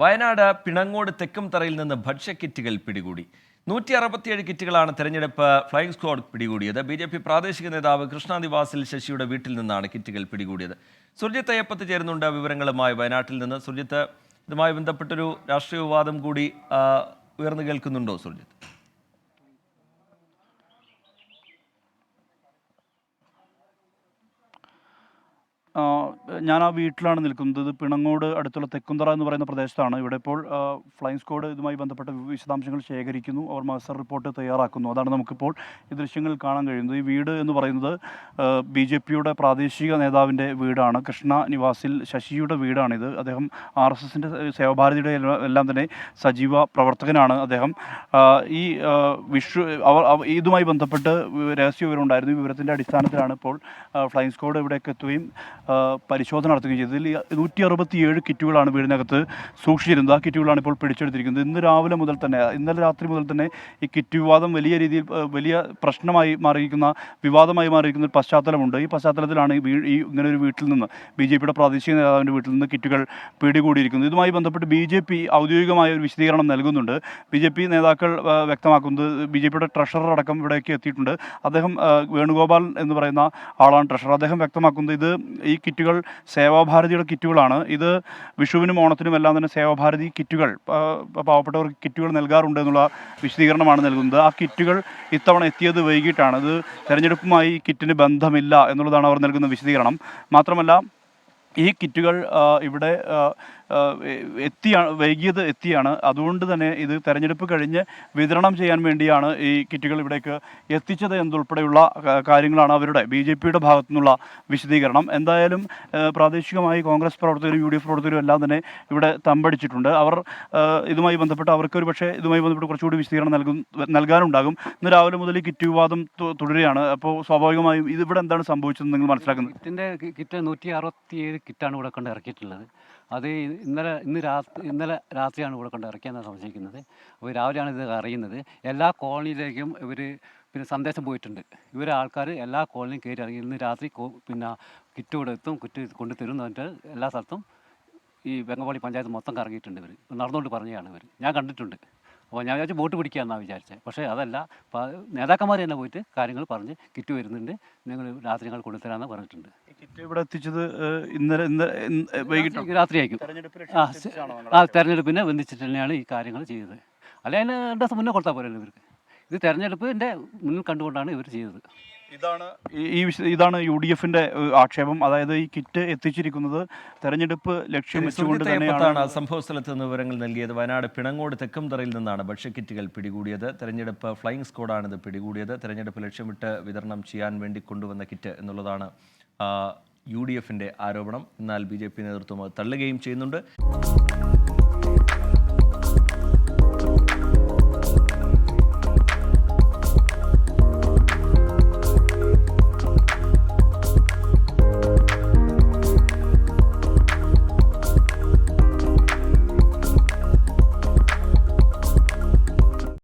വയനാട് പിണങ്ങോട് തെക്കുംതറയിൽ നിന്ന് ഭക്ഷ്യക്കിറ്റുകൾ പിടികൂടി. നൂറ്റി അറുപത്തിയേഴ് കിറ്റുകളാണ് തെരഞ്ഞെടുപ്പ് ഫ്ലൈയിങ് സ്ക്വാഡ് പിടികൂടിയത്. ബി ജെ പി പ്രാദേശിക നേതാവ് കൃഷ്ണാനിവാസിൽ ശശിയുടെ വീട്ടിൽ നിന്നാണ് കിറ്റുകൾ പിടികൂടിയത്. സുർജിത്ത് അയ്യപ്പത്ത് ചേരുന്നുണ്ട് വിവരങ്ങളുമായി വയനാട്ടിൽ നിന്ന്. സുർജിത്ത് ഇതുമായി ബന്ധപ്പെട്ടൊരു രാഷ്ട്രീയ വിവാദം കൂടി ഉയർന്നു കേൾക്കുന്നുണ്ടോ സുർജിത്ത്? ഞാൻ ആ വീട്ടിലാണ് നിൽക്കുന്നത്. ഇത് പിണങ്ങോട് അടുത്തുള്ള തെക്കുന്തറ എന്ന് പറയുന്ന പ്രദേശത്താണ്. ഇവിടെ ഇപ്പോൾ ഫ്ലൈങ് സ്ക്വാഡ് ഇതുമായി ബന്ധപ്പെട്ട വിശദാംശങ്ങൾ ശേഖരിക്കുന്നു. അവർ മാസർ റിപ്പോർട്ട് തയ്യാറാക്കുന്നു. അതാണ് നമുക്കിപ്പോൾ ഈ ദൃശ്യങ്ങളിൽ കാണാൻ കഴിയുന്നത്. ഈ വീട് എന്ന് പറയുന്നത് ബി ജെ പിയുടെ പ്രാദേശിക നേതാവിന്റെ വീടാണ്. കൃഷ്ണ നിവാസിൽ ശശിയുടെ വീടാണിത്. അദ്ദേഹം ആർ എസ് എസിന്റെ സേവഭാരതിയുടെ എല്ലാം- തന്നെ സജീവ പ്രവർത്തകനാണ് അദ്ദേഹം. ഈ വിഷു അവർ ഇതുമായി ബന്ധപ്പെട്ട് രഹസ്യ വിവരം ഉണ്ടായിരുന്നു ഈ വിവരത്തിന്റെ അടിസ്ഥാനത്തിലാണ് ഇപ്പോൾ ഫ്ലൈങ് സ്ക്വാഡ് ഇവിടേക്ക് എത്തുകയും പരിശോധന നടത്തുകയും ചെയ്തത് ഇതിൽ നൂറ്റി അറുപത്തിയേഴ് കിറ്റുകളാണ് വീടിനകത്ത് സൂക്ഷിച്ചിരുന്നത്. ആ കിറ്റുകളാണ് ഇപ്പോൾ പിടിച്ചെടുത്തിരിക്കുന്നത്. ഇന്ന് രാവിലെ മുതൽ തന്നെ ഇന്നലെ രാത്രി മുതൽ തന്നെ ഈ കിറ്റ് വിവാദം വലിയ രീതിയിൽ വലിയ പ്രശ്നമായി മാറിയിരിക്കുന്ന വിവാദമായി മാറിയിരിക്കുന്ന ഒരു പശ്ചാത്തലമുണ്ട്. ഈ പശ്ചാത്തലത്തിലാണ് ഈ ഈ ഇങ്ങനെ ഒരു വീട്ടിൽ നിന്ന് ബി ജെ പിയുടെ പ്രാദേശിക നേതാവിന്റെ വീട്ടിൽ നിന്ന് കിറ്റുകൾ പിടികൂടിയിരിക്കുന്നത്. ഇതുമായി ബന്ധപ്പെട്ട് ബി ജെ പി ഔദ്യോഗികമായ ഒരു വിശദീകരണം നൽകുന്നുണ്ട്. ബി ജെ പി നേതാക്കൾ വ്യക്തമാക്കുന്നത് ബി ജെ പിയുടെ ട്രഷറർ അടക്കം ഇവിടേക്ക് എത്തിയിട്ടുണ്ട്. അദ്ദേഹം വേണുഗോപാൽ എന്ന് പറയുന്ന ആളാണ് ട്രഷറർ. അദ്ദേഹം വ്യക്തമാക്കുന്നത് ഇത് ഈ കിറ്റുകൾ സേവാഭാരതിയുടെ കിറ്റുകളാണ്. ഇത് വിഷുവിനും ഓണത്തിനും എല്ലാം തന്നെ സേവാഭാരതി കിറ്റുകൾ പാവപ്പെട്ടവർക്ക് കിറ്റുകൾ നൽകാറുണ്ട് എന്നുള്ള വിശദീകരണമാണ് നൽകുന്നത്. ആ കിറ്റുകൾ ഇത്തവണ എത്തിയത് വൈകിട്ടാണ്. ഇത് തെരഞ്ഞെടുപ്പുമായി കിറ്റിന് ബന്ധമില്ല എന്നുള്ളതാണ് അവർ നൽകുന്ന വിശദീകരണം. മാത്രമല്ല ഈ കിറ്റുകൾ ഇവിടെ എത്തിയാണ് വൈകിയത് എത്തിയാണ്. അതുകൊണ്ട് തന്നെ ഇത് തെരഞ്ഞെടുപ്പ് കഴിഞ്ഞ് വിതരണം ചെയ്യാൻ വേണ്ടിയാണ് ഈ കിറ്റുകൾ ഇവിടേക്ക് എത്തിച്ചത് എന്നുൾപ്പെടെയുള്ള കാര്യങ്ങളാണ് അവരുടെ ബി ജെ പിയുടെ ഭാഗത്തു നിന്നുള്ള വിശദീകരണം. എന്തായാലും പ്രാദേശികമായി കോൺഗ്രസ് പ്രവർത്തകരും യു ഡി എഫ് പ്രവർത്തകരും എല്ലാം തന്നെ ഇവിടെ തമ്പടിച്ചിട്ടുണ്ട്. അവർ ഇതുമായി ബന്ധപ്പെട്ട് അവർക്ക് ഒരു പക്ഷേ ഇതുമായി ബന്ധപ്പെട്ട് കുറച്ചുകൂടി വിശദീകരണം നൽകും നൽകാനുണ്ടാകും. ഇന്ന് രാവിലെ മുതൽ കിറ്റ് വിവാദം തുടരുകയാണ്. അപ്പോൾ സ്വാഭാവികമായും ഇത് ഇവിടെ എന്താണ് സംഭവിച്ചതെന്ന് നിങ്ങൾ മനസ്സിലാക്കുന്നത്? ഇതിന്റെ കിറ്റ് നൂറ്റി അറുപത്തിയേഴ് കിറ്റാണ് ഇവിടെ കൊണ്ട് ഇറക്കിയിട്ടുള്ളത്. അത് ഇന്നലെ ഇന്ന് രാത്രി ഇന്നലെ രാത്രിയാണ് ഇവിടെ കൊണ്ട് ഇറക്കിയെന്നാണ് സംശയിക്കുന്നത്. അപ്പോൾ രാവിലെയാണ് ഇത് അറിയുന്നത്. എല്ലാ കോളനിയിലേക്കും ഇവർ പിന്നെ സന്ദേശം പോയിട്ടുണ്ട്. ഇവരെ ആൾക്കാർ എല്ലാ കോളനിയും കയറി ഇറങ്ങി ഇന്ന് രാത്രി പിന്നെ കിറ്റ് ഇവിടെ എത്തും കിറ്റ് കൊണ്ട് തരും എന്ന് എല്ലാ സ്ഥലത്തും ഈ വെങ്ങപ്പാടി പഞ്ചായത്ത് മൊത്തം കറങ്ങിയിട്ടുണ്ട് ഇവർ നടന്നുകൊണ്ട് പറഞ്ഞതാണ് ഇവർ ഞാൻ കണ്ടിട്ടുണ്ട്. അപ്പോൾ ഞാൻ വിചാരിച്ചു ബോട്ട് പിടിക്കാമെന്നാണ് വിചാരിച്ചത്. പക്ഷേ അതല്ല നേതാക്കന്മാർ തന്നെ പോയിട്ട് കാര്യങ്ങൾ പറഞ്ഞ് കിറ്റ് വരുന്നുണ്ട്. നിങ്ങൾ രാത്രി ഞങ്ങൾ കൊണ്ടുതരാമെന്ന് പറഞ്ഞിട്ടുണ്ട്. കിറ്റ് ഇവിടെ എത്തിച്ചത് ഇന്നലെ ഇന്നലെ വൈകിട്ട്? രാത്രി ആയിരിക്കും ആ തെരഞ്ഞെടുപ്പിനെ ബന്ധിച്ചിട്ട് തന്നെയാണ് ഈ കാര്യങ്ങൾ ചെയ്തത്. അല്ലെങ്കിൽ അതിന് രണ്ട് ദിവസം മുന്നേ കൊടുത്താൽ പോരല്ലോ ഇവർക്ക്. ഇത് തെരഞ്ഞെടുപ്പിന്റെ മുന്നിൽ കണ്ടുകൊണ്ടാണ് ഇവർ ചെയ്തത്. ഇതാണ് ഈ- ഇതാണ് യു ഡി എഫിന്റെ ആക്ഷേപം. അതായത് ഈ കിറ്റ് എത്തിച്ചിരിക്കുന്നത് തെരഞ്ഞെടുപ്പ് ലക്ഷ്യം വെച്ചുകൊണ്ട് തന്നെയാണ്. സംഭവ സ്ഥലത്ത് നിന്ന് വിവരങ്ങൾ നൽകിയത്. വയനാട് പിണങ്ങോട് തെക്കുംതറയിൽ നിന്നാണ് ഭക്ഷ്യക്കിറ്റുകൾ പിടികൂടിയത്. തെരഞ്ഞെടുപ്പ് ഫ്ലൈയിങ് സ്ക്വാഡാണ് ഇത് പിടികൂടിയത്. തെരഞ്ഞെടുപ്പ് ലക്ഷ്യമിട്ട് വിതരണം ചെയ്യാൻ വേണ്ടി കൊണ്ടുവന്ന കിറ്റ് എന്നുള്ളതാണ് യു ഡി എഫിന്റെ ആരോപണം. എന്നാൽ ബി ജെ പി നേതൃത്വം അത് തള്ളുകയും ചെയ്യുന്നുണ്ട്.